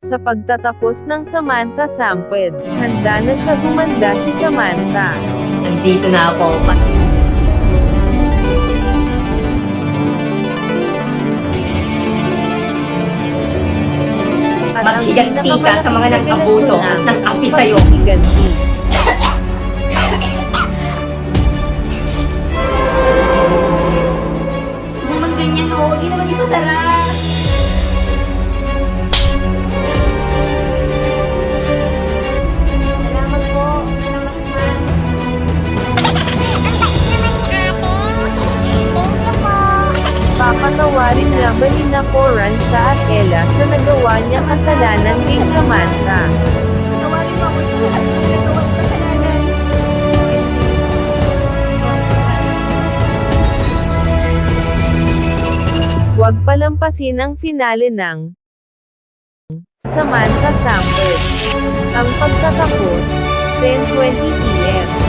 Sa pagtatapos ng Samantha Samped, handa na siya gumanda si Samantha. Nandito na ako. Pa- At ang Maghiganti ka sa mga nag-abuso at na nag-api sa'yo. paghiganti. Huwag ganyan o. Huwag naman ipasara. Papatawarin nga ba ni Naporan siya at Ella sa nagawa niya kasalanan kay Samantha? Tawarin mo ako sa lahat ng nagawa kasalanan. Huwag palampasin ang finale ng Samantha Samped. Ang pagtatapos, 10.20 p.m.